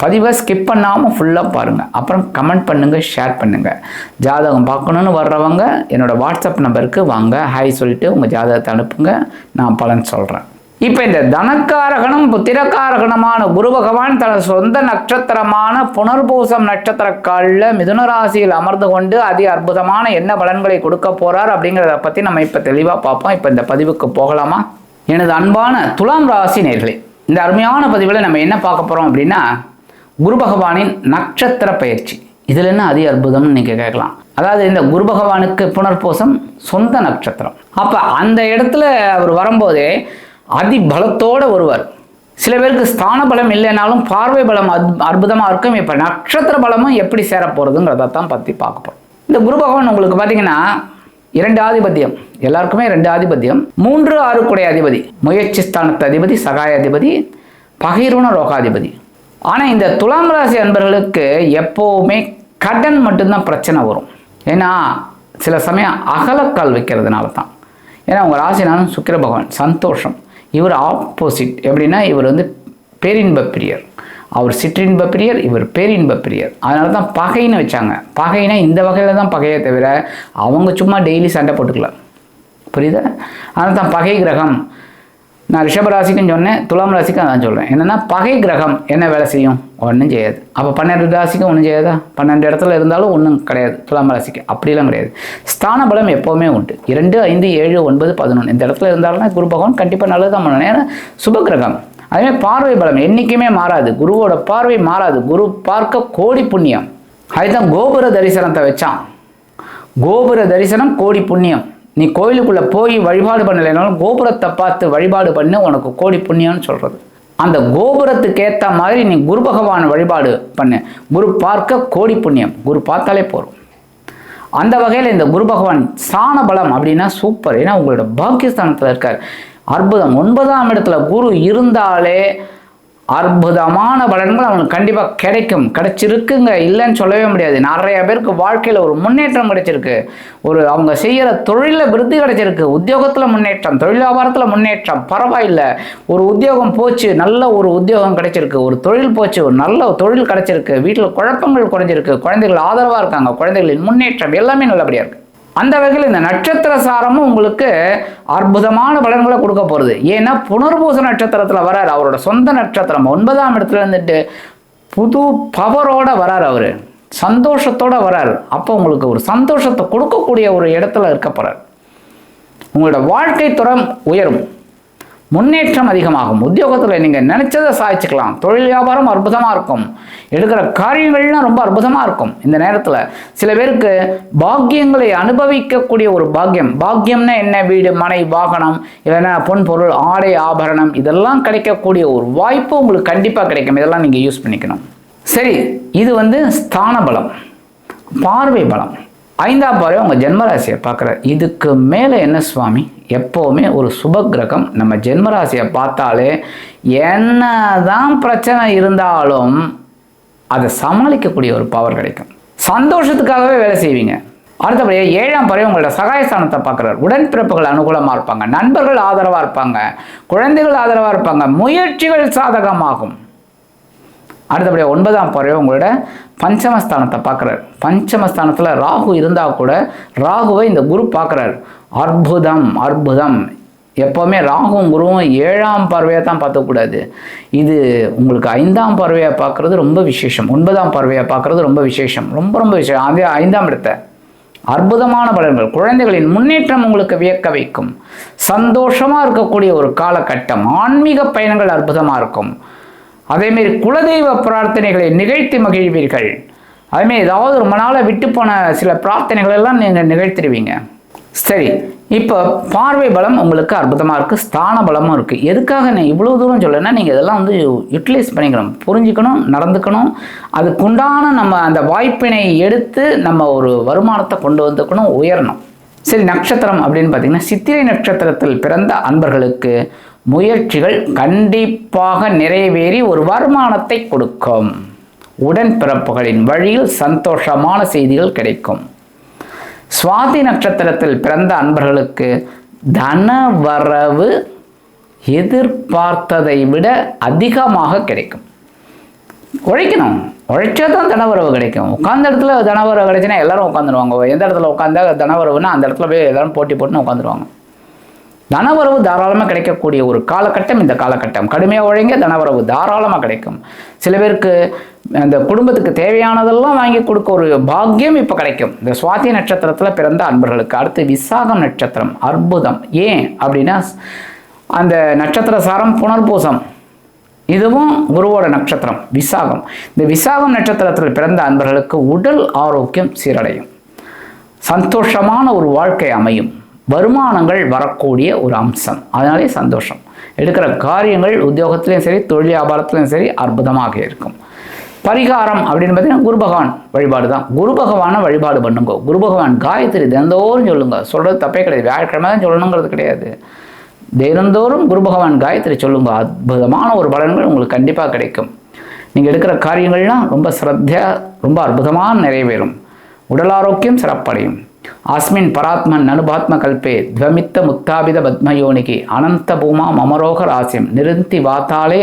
பதிவை ஸ்கிப் பண்ணாமல் ஃபுல்லாக பாருங்கள் அப்புறம் கமெண்ட் பண்ணுங்கள் ஷேர் பண்ணுங்கள் ஜாதகம் பார்க்கணுன்னு வர்றவங்க என்னோடய வாட்ஸ்அப் நம்பருக்கு வாங்க. ஹாய் சொல்லிட்டு உங்கள் ஜாதகத்தை அனுப்புங்க. நான் பலன் சொல்கிறேன் இப்போ இந்த தனக்காரகனும் புத்திரக்காரகணமான குரு பகவான் தனது சொந்த நட்சத்திரமான புனர்பூசம் நட்சத்திர காலில் மிதுன ராசியில் அமர்ந்து கொண்டு அதி அற்புதமான என்ன பலன்களை கொடுக்க போகிறார் அப்படிங்கிறத பற்றி நம்ம இப்போ தெளிவாக பார்ப்போம். இப்போ இந்த பதிவுக்கு போகலாமா? எனது அன்பான துலாம் ராசி நேர்களே இந்த அருமையான பதிவில் நம்ம என்ன பார்க்க போகிறோம் அப்படின்னா குரு பகவானின் நட்சத்திர பயிற்சி. இதில் என்ன அதி அற்புதம்னு நீங்கள் கேட்கலாம். அதாவது இந்த குரு பகவானுக்கு புனர்பூசம் சொந்த நட்சத்திரம். அப்போ அந்த இடத்துல அவர் வரும்போதே அதி பலத்தோடு வருவார். சில பேருக்கு ஸ்தான பலம் இல்லைனாலும் பார்வை பலம் அற்புதமாக இருக்கும். இப்போ நட்சத்திர பலமும் எப்படி சேர போகிறதுங்கிறத தான் பற்றி பார்க்க போகிறோம் இந்த குரு பகவான் உங்களுக்கு பார்த்தீங்கன்னா இரண்டு ஆதிபத்தியம். எல்லாருக்குமே ரெண்டு ஆதிபத்தியம். மூன்று ஆறுக்குடைய அதிபதி முயற்சி ஸ்தானத்து அதிபதி சகாய அதிபதி பகிர்வன ரோகாதிபதி. ஆனால் இந்த துலாம் ராசி அன்பர்களுக்கு எப்போவுமே கடன் மட்டும்தான் பிரச்சனை வரும். ஏன்னா சில சமயம் அகலக்கால் வைக்கிறதுனால தான் ஏன்னா உங்கள் ராசினாலும் சுக்கிர பகவான் சந்தோஷம். இவர் ஆப்போசிட் எப்படின்னா இவர் வந்து பேரின்ப பிரியர். அவர் சிற்றின்ப பிரியர் இவர் பேரின்ப பிரியர். அதனால தான் பகைன்னு வச்சாங்க. பகைனா இந்த வகையில் தான் பகையை தவிர அவங்க சும்மா டெய்லி சண்டை போட்டுக்கலாம் புரியுதா? அதனால தான் பகை கிரகம். நான் ரிஷப ராசிக்கும் சொன்னேன் துலாம் ராசிக்கும் அதான் சொல்கிறேன் என்னென்னா பகை கிரகம் என்ன வேலை செய்யும்? ஒன்றும் செய்யாது. அப்போ பன்னெண்டு ராசிக்கும் ஒன்றும் செய்யாதா? பன்னெண்டு இடத்துல இருந்தாலும் ஒன்றும் கிடையாது. துலாம் ராசிக்கு அப்படிலாம் கிடையாது. ஸ்தான பலம் எப்போவுமே உண்டு. இரண்டு ஐந்து ஏழு ஒன்பது பதினொன்று இந்த இடத்துல இருந்தாலும்னா குரு பகவான் கண்டிப்பாக நல்லது தான் பண்ணணும். ஏன்னா சுப கிரகம். அதேமாதிரி பார்வை பலம் என்றைக்குமே மாறாது. குருவோட பார்வை மாறாது. குரு பார்க்க கோடி புண்ணியம். அதுதான் கோபுர தரிசனத்தை வச்சான். கோபுர தரிசனம் கோடி புண்ணியம். நீ கோயிலுக்குள்ளே போய் வழிபாடு பண்ணலைனாலும் கோபுரத்தை பார்த்து வழிபாடு பண்ணு உனக்கு கோடி புண்ணியம்னு சொல்கிறது அந்த கோபுரத்துக்கு ஏற்ற மாதிரி நீ குரு பகவான் வழிபாடு பண்ணு. குரு பார்க்க கோடி புண்ணியம். குரு பார்த்தாலே போதும் அந்த வகையில் இந்த குரு பகவான் சாண பலம் அப்படின்னா சூப்பர். ஏன்னா உங்களோட பாக்கியஸ்தானத்தில் இருக்கார். அற்புதம். ஒன்பதாம் இடத்துல குரு இருந்தாலே அற்புதமான பலன்கள் அவனுக்கு கண்டிப்பாக கிடைக்கும். கிடைச்சிருக்குங்க. இல்லைன்னு சொல்லவே முடியாது. நிறைய பேருக்கு வாழ்க்கையில் ஒரு முன்னேற்றம் கிடைச்சிருக்கு. ஒரு அவங்க செய்கிற தொழிலில் விருத்தி கிடைச்சிருக்கு. உத்தியோகத்தில் முன்னேற்றம் தொழில் வியாபாரத்தில் முன்னேற்றம். பரவாயில்லை. ஒரு உத்தியோகம் போச்சு. நல்ல ஒரு உத்தியோகம் கிடைச்சிருக்கு. ஒரு தொழில் போச்சு. ஒரு நல்ல தொழில் கிடைச்சிருக்கு. வீட்டில் குழப்பங்கள் குறைஞ்சிருக்கு. குழந்தைகள் ஆதரவாக இருக்காங்க. குழந்தைகளின் முன்னேற்றம் எல்லாமே நல்லபடியாக இருக்குது அந்த வகையில் இந்த நட்சத்திர சாரமும் உங்களுக்கு அற்புதமான பலன்களை கொடுக்க போகிறது ஏன்னா புனர்பூச நட்சத்திரத்தில் வரார் அவரோட சொந்த நட்சத்திரம். ஒன்பதாம் இடத்துல இருந்துட்டு புது பவரோட வரார் அவர். சந்தோஷத்தோட வரார். அப்போ உங்களுக்கு ஒரு சந்தோஷத்தை கொடுக்கக்கூடிய ஒரு இடத்துல இருக்க போகிறார் உங்களோட வாழ்க்கை தரம் உயரும். முன்னேற்றம் அதிகமாகும். உத்தியோகத்தில் நீங்கள் நினைச்சதை சாதிச்சுக்கலாம். தொழில் வியாபாரம் அற்புதமாக இருக்கும். எடுக்கிற காரியங்கள்லாம் ரொம்ப அற்புதமாக இருக்கும். இந்த நேரத்தில் சில பேருக்கு பாக்கியங்களை அனுபவிக்கக்கூடிய ஒரு பாக்கியம். பாக்கியம்னா என்ன? வீடு மனை வாகனம் இல்லைன்னா பொன் பொருள் ஆடை ஆபரணம். இதெல்லாம் கிடைக்கக்கூடிய ஒரு வாய்ப்பு உங்களுக்கு கண்டிப்பாக கிடைக்கும். இதெல்லாம் நீங்கள் யூஸ் பண்ணிக்கணும். சரி இது வந்து ஸ்தான பலம். பார்வை பலம். ஐந்தாம் பார்வை உங்கள் ஜென்மராசியை பார்க்குற இதுக்கு மேலே என்ன சுவாமி? எப்போவுமே ஒரு சுப கிரகம் நம்ம ஜென்மராசியை பார்த்தாலே என்னதான் பிரச்சனை இருந்தாலும் அதை சமாளிக்கக்கூடிய ஒரு பவர் கிடைக்கும். சந்தோஷத்துக்காகவே வேலை செய்வீங்க. அடுத்தபடியாக ஏழாம் பறவை உங்களோட சகாயஸ்தானத்தை பார்க்குறாரு. உடன்பிறப்புகள் அனுகூலமாக இருப்பாங்க. நண்பர்கள் ஆதரவாக இருப்பாங்க. குழந்தைகள் ஆதரவாக இருப்பாங்க. முயற்சிகள் சாதகமாகும். அடுத்தபடியாக ஒன்பதாம் பறவை உங்களோட பஞ்சமஸ்தானத்தை பார்க்குறாரு. பஞ்சமஸ்தானத்தில் ராகு இருந்தால் கூட ராகுவை இந்த குரு பார்க்குறாரு. அற்புதம் அற்புதம். எப்போவுமே ராகும் குருவும் ஏழாம் பறவையை தான் பார்க்கக்கூடாது. இது உங்களுக்கு ஐந்தாம் பறவையை பார்க்குறது ரொம்ப விசேஷம். ஒன்பதாம் பறவையை பார்க்குறது ரொம்ப விசேஷம். ரொம்ப ரொம்ப விசேஷம். அதே ஐந்தாம் இடத்தை. அற்புதமான பலன்கள். குழந்தைகளின் முன்னேற்றம் உங்களுக்கு வியக்க வைக்கும். சந்தோஷமாக இருக்கக்கூடிய ஒரு காலகட்டம். ஆன்மீக பயணங்கள் அற்புதமாக இருக்கும். அதேமாரி குலதெய்வ பிரார்த்தனைகளை நிகழ்த்தி மகிழ்வீர்கள். அதேமாரி ஏதாவது ரொம்ப நாளாக விட்டு போன சில பிரார்த்தனைகள் எல்லாம் நீங்கள் நிகழ்த்திடுவீங்க. சரி இப்போ பார்வை பலம் உங்களுக்கு அற்புதமாக இருக்குது ஸ்தான பலமும் இருக்குது எதுக்காக நான் இவ்வளோ தூரம் சொல்லுன்னா நீங்கள் இதெல்லாம் வந்து யூட்டிலைஸ் பண்ணிக்கணும் புரிஞ்சுக்கணும் நடந்துக்கணும் அதுக்குண்டான நம்ம அந்த வாய்ப்பினை எடுத்து நம்ம ஒரு வருமானத்தை கொண்டு வந்துக்கணும் உயரணும். சரி நட்சத்திரம் அப்படின்னு பார்த்தீங்கன்னா சித்திரை நட்சத்திரத்தில் பிறந்த அன்பர்களுக்கு முயற்சிகள் கண்டிப்பாக நிறைவேறி ஒரு வருமானத்தை கொடுக்கும். உடன்பிறப்புகளின் வழியில் சந்தோஷமான செய்திகள் கிடைக்கும். சுவாதி நட்சத்திரத்தில் பிறந்த அன்பர்களுக்கு தன வரவு எதிர்பார்த்ததை விட அதிகமாக கிடைக்கும். உழைக்கணும். உழைச்சா தான் தனவரவு கிடைக்கும். உட்காந்த இடத்துல தனவரவு கிடைச்சுன்னா எல்லாரும் உட்காந்துருவாங்க எந்த இடத்துல உட்காந்தா தனவரவுன்னா அந்த இடத்துல போய் எல்லாரும் போட்டி போட்டுன்னு உட்காந்துருவாங்க தனவரவு தாராளமாக கிடைக்கக்கூடிய ஒரு காலகட்டம் இந்த காலகட்டம். கடுமையாக ஒழுங்க தனவரவு தாராளமாக கிடைக்கும். சில பேருக்கு அந்த குடும்பத்துக்கு தேவையானதெல்லாம் வாங்கி கொடுக்க ஒரு பாக்கியம் இப்போ கிடைக்கும். இந்த சுவாதி நட்சத்திரத்தில் பிறந்த அன்பர்களுக்கு அடுத்து விசாகம் நட்சத்திரம் அற்புதம். ஏன் அப்படின்னா அந்த நட்சத்திர சாரம் புனர்பூசம். இதுவும் குருவோட நட்சத்திரம் விசாகம். இந்த விசாகம் நட்சத்திரத்தில் பிறந்த அன்பர்களுக்கு உடல் ஆரோக்கியம் சீரடையும். சந்தோஷமான ஒரு வாழ்க்கை அமையும். வருமானங்கள் வரக்கூடிய ஒரு அம்சம். அதனாலே சந்தோஷம். எடுக்கிற காரியங்கள் உத்தியோகத்திலையும் சரி தொழில் வியாபாரத்திலையும் சரி அற்புதமாக இருக்கும். பரிகாரம் அப்படின்னு பார்த்தீங்கன்னா குரு பகவான் வழிபாடு தான். குரு பகவானை வழிபாடு பண்ணுங்க. குரு பகவான் காயத்ரி தினந்தோறும் சொல்லுங்க. சொல்கிறது தப்பே கிடையாது. வியாழக்கிழமை தான் சொல்லணுங்கிறது கிடையாது. தினந்தோறும் குரு பகவான் காயத்ரி சொல்லுங்க. அற்புதமான ஒரு பலன்கள் உங்களுக்கு கண்டிப்பாக கிடைக்கும். நீங்கள் எடுக்கிற காரியங்கள்லாம் ரொம்ப ஸ்ரத்தையாக ரொம்ப அற்புதமாக நிறைவேறும். உடல் ஆரோக்கியம் சிறப்படையும். அஸ்மின் பராத்மன் அனுபாத்ம கல்பே துவமித்த முத்தாபித பத்மயோனிகி அனந்த பூமா மமரோக ராசியம் நிருந்தி வாத்தாலே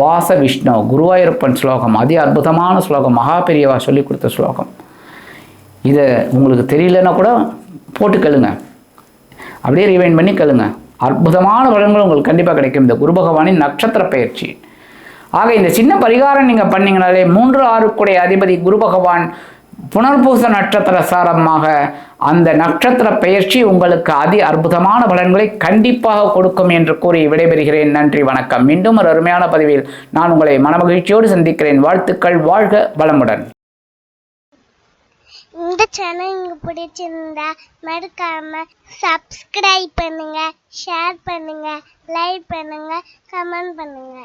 வாச விஷ்ணு குருவாயூரப்பன் ஸ்லோகம் அதி அற்புதமான ஸ்லோகம் மகாபெரியவா சொல்லி கொடுத்த ஸ்லோகம். இதை உங்களுக்கு தெரியலன்னா கூட போட்டு கேளுங்க. அப்படியே ரிவைண்ட் பண்ணி கேளுங்க. அற்புதமான பலன்கள் உங்களுக்கு கண்டிப்பாக கிடைக்கும். இந்த குரு பகவானின் நட்சத்திர பயிற்சி. ஆக இந்த சின்ன பரிகாரம் நீங்கள் பண்ணீங்கனாலே மூன்று ஆறுக்குடைய அதிபதி குரு பகவான் புனர்பூச நட்சத்திர சாரமாக அந்த நட்சத்திர பெயர்ச்சி உங்களுக்கு அதி அற்புதமான பலன்களை கண்டிப்பாக கொடுக்கும் என்று கூறி விடைபெறுகிறேன். நன்றி வணக்கம். மீண்டும் ஒரு அருமையான பதிவில் நான் உங்களை மனமகிழ்ச்சியோடு சந்திக்கிறேன். வாழ்த்துக்கள் வாழ்க வளமுடன். இந்த சேனல் உங்களுக்கு பிடிச்சிருந்தா மறக்காம சப்ஸ்கிரைப் பண்ணுங்க ஷேர் பண்ணுங்க லைக் பண்ணுங்க கமெண்ட் பண்ணுங்க.